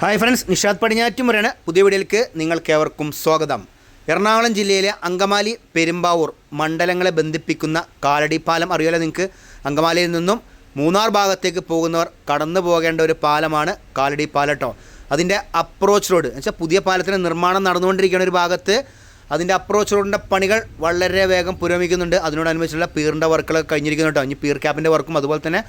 Hi friends Nishad പടിഞ്ഞാറ്റുമുരാണ് പുതിയ വീഡിയോയിലേക്ക് നിങ്ങൾക്കേവർക്കും സ്വാഗതം. എറണാകുളം ജില്ലയിലെ അങ്കമാലി പെരുമ്പാവൂർ മണ്ഡലങ്ങളെ ബന്ധിപ്പിക്കുന്ന കാലടി പാലം അറിയാലോ നിങ്ങൾക്ക്? അങ്കമാലിയിൽ നിന്നും മൂന്നാർ ഭാഗത്തേക്ക് പോകുന്നവർ കടന്നു പോകേണ്ട ഒരു പാലമാണ് കാലടി പാലം കേട്ടോ അതിന്റെ അപ്രോച്ച് റോഡ് എന്ന് വെച്ചാൽ പുതിയ പാലത്തിന്റെ നിർമ്മാണം നടന്നുകൊണ്ടിരിക്കുന്ന ഒരു ഭാഗത്ത് അതിന്റെ അപ്രോച്ച് റോഡിന്റെ പണികൾ വളരെ വേഗം പുരോഗമിക്കുന്നുണ്ട്. അതിനോടനുബന്ധിച്ചുള്ള പീറിന്റെ വർക്കുകളൊക്കെ കഴിഞ്ഞിരിക്കുന്നു കേട്ടോ. ഇനി പീർ ക്യാപ്പിന്റെ വർക്കും അതുപോലെ തന്നെ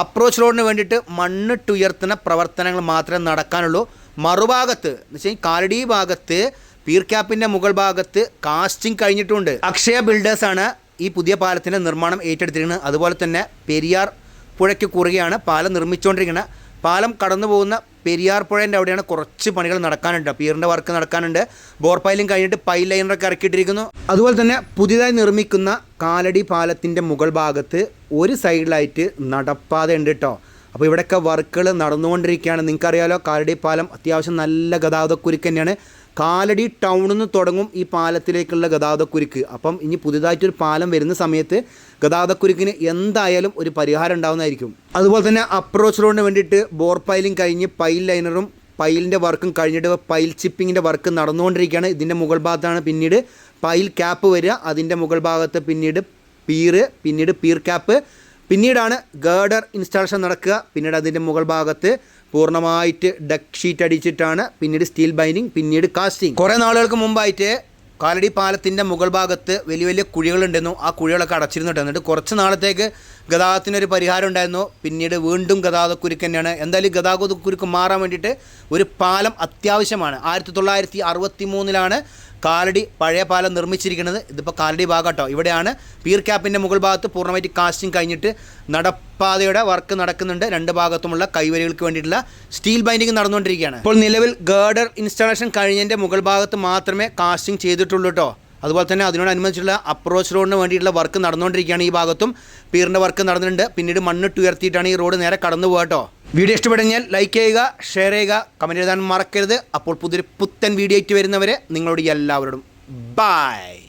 അപ്രോച്ച് റോഡിന് വേണ്ടിയിട്ട് മണ്ണിട്ടുയർത്തുന്ന പ്രവർത്തനങ്ങൾ മാത്രമേ നടക്കാനുള്ളൂ. മറുഭാഗത്ത് എന്ന് വെച്ചാൽ കാലടി ഭാഗത്ത് പീർ ക്യാപ്പിന്റെ മുകൾ ഭാഗത്ത് കാസ്റ്റിംഗ് കഴിഞ്ഞിട്ടുണ്ട്. അക്ഷയ ബിൽഡേഴ്സാണ് ഈ പുതിയ പാലത്തിന്റെ നിർമ്മാണം ഏറ്റെടുത്തിരിക്കുന്നത്. അതുപോലെ തന്നെ പെരിയാർ പുഴയ്ക്ക് കുറുകയാണ് പാലം നിർമ്മിച്ചുകൊണ്ടിരിക്കുന്നത്. പാലം കടന്നു പോകുന്ന പെരിയാർ പുഴേന്റെ അവിടെയാണ് കുറച്ച് പണികൾ നടക്കാനുണ്ട്. പീറിന്റെ വർക്ക് നടക്കാനുണ്ട്. ബോർ പൈലും കഴിഞ്ഞിട്ട് പൈൽ ലൈനറൊക്കെ ഇറക്കിയിട്ടിരിക്കുന്നു. അതുപോലെ തന്നെ പുതിയതായി നിർമ്മിക്കുന്ന കാലടി പാലത്തിന്റെ മുകൾ ഭാഗത്ത് ഒരു സൈഡിലായിട്ട് നടപ്പാത ഉണ്ട് കേട്ടോ അപ്പോൾ ഇവിടെയൊക്കെ വർക്കുകൾ നടന്നുകൊണ്ടിരിക്കുകയാണ്. നിങ്ങൾക്കറിയാലോ കാലടി പാലം അത്യാവശ്യം നല്ല ഗതാഗതക്കുരുക്ക് തന്നെയാണ്. കാലടി ടൗണിൽ നിന്ന് തുടങ്ങും ഈ പാലത്തിലേക്കുള്ള ഗതാഗതക്കുരുക്ക്. അപ്പം ഇനി പുതിയതായിട്ടൊരു പാലം വരുന്ന സമയത്ത് ഗതാഗതക്കുരുക്കിന് എന്തായാലും ഒരു പരിഹാരം ഉണ്ടാവുന്നതായിരിക്കും. അതുപോലെ തന്നെ അപ്രോച്ച് റോഡിന് വേണ്ടിയിട്ട് ബോർ പൈലിംഗ് കഴിഞ്ഞ് പൈൽ ലൈനറും പൈലിന്റെ വർക്കും കഴിഞ്ഞിട്ട് പൈൽ ചിപ്പിങ്ങിന്റെ വർക്ക് നടന്നുകൊണ്ടിരിക്കുകയാണ്. ഇതിന്റെ മുകൾ ഭാഗത്താണ് പിന്നീട് പൈൽ ക്യാപ്പ് വരിക. അതിന്റെ മുകൾ ഭാഗത്ത് പിന്നീട് പീറ് പിന്നീട് പീർ ക്യാപ്പ് പിന്നീടാണ് ഗേഡർ ഇൻസ്റ്റാളേഷൻ നടക്കുക. പിന്നീട് അതിന്റെ മുകൾ ഭാഗത്ത് പൂർണമായിട്ട് ഡക്ക് ഷീറ്റ് അടിച്ചിട്ടാണ് പിന്നീട് സ്റ്റീൽ ബൈൻഡിങ് പിന്നീട് കാസ്റ്റിംഗ് കുറേ നാളുകൾക്ക് മുമ്പായിട്ട് കാലടി പാലത്തിന്റെ മുകൾ ഭാഗത്ത് വലിയ വലിയ കുഴികളുണ്ടായിരുന്നു ആ കുഴികളൊക്കെ അടച്ചിരുന്നിട്ട് എന്നിട്ട് കുറച്ച് നാളത്തേക്ക് ഗതാഗതത്തിനൊരു പരിഹാരം ഉണ്ടായിരുന്നു. പിന്നീട് വീണ്ടും ഗതാഗതക്കുരുക്ക് തന്നെയാണ്. എന്തായാലും ഗതാഗതക്കുരുക്ക് മാറാൻ വേണ്ടിയിട്ട് ഒരു പാലം അത്യാവശ്യമാണ്. ആയിരത്തി തൊള്ളായിരത്തി അറുപത്തി മൂന്നിലാണ് കാലടി പഴയ പാലം നിർമ്മിച്ചിരിക്കുന്നത് ഇതിപ്പോൾ കാലടി ഭാഗം കേട്ടോ ഇവിടെയാണ് പീർ ക്യാപ്പിന്റെ മുകൾ ഭാഗത്ത് പൂർണമായിട്ട് കാസ്റ്റിംഗ് കഴിഞ്ഞിട്ട് നടപ്പാതയുടെ വർക്ക് നടക്കുന്നുണ്ട്. രണ്ട് ഭാഗത്തുമുള്ള കൈവരികൾക്ക് വേണ്ടിയിട്ടുള്ള സ്റ്റീൽ ബൈൻഡിങ് നടന്നുകൊണ്ടിരിക്കുകയാണ്. ഇപ്പോൾ നിലവിൽ ഗേഡർ ഇൻസ്റ്റാളേഷൻ കഴിഞ്ഞതിന്റെ മുകൾ ഭാഗത്ത് മാത്രമേ കാസ്റ്റിംഗ് ചെയ്തിട്ടുള്ളൂ കേട്ടോ അതുപോലെ തന്നെ അതിനോടനുബന്ധിച്ചുള്ള അപ്രോച്ച് റോഡിന് വേണ്ടിയിട്ടുള്ള വർക്ക് നടന്നുകൊണ്ടിരിക്കുകയാണ് ഈ ഭാഗത്തും. പീറിന്റെ വർക്ക് നടന്നിട്ടുണ്ട്. പിന്നീട് മണ്ണിട്ട് ഉയർത്തിയിട്ടാണ് ഈ റോഡ് നേരെ കടന്നു പോകുക കേട്ടോ വീഡിയോ ഇഷ്ടപ്പെടുകയാൽ ലൈക്ക് ചെയ്യുക ഷെയർ ചെയ്യുക കമന്റ് എഴുതാൻ മറക്കരുത്. അപ്പോൾ പുതിയൊരു പുത്തൻ വീഡിയോ ആയിട്ട് വരുന്നവരെ നിങ്ങളോട് എല്ലാവരോടും ബായ്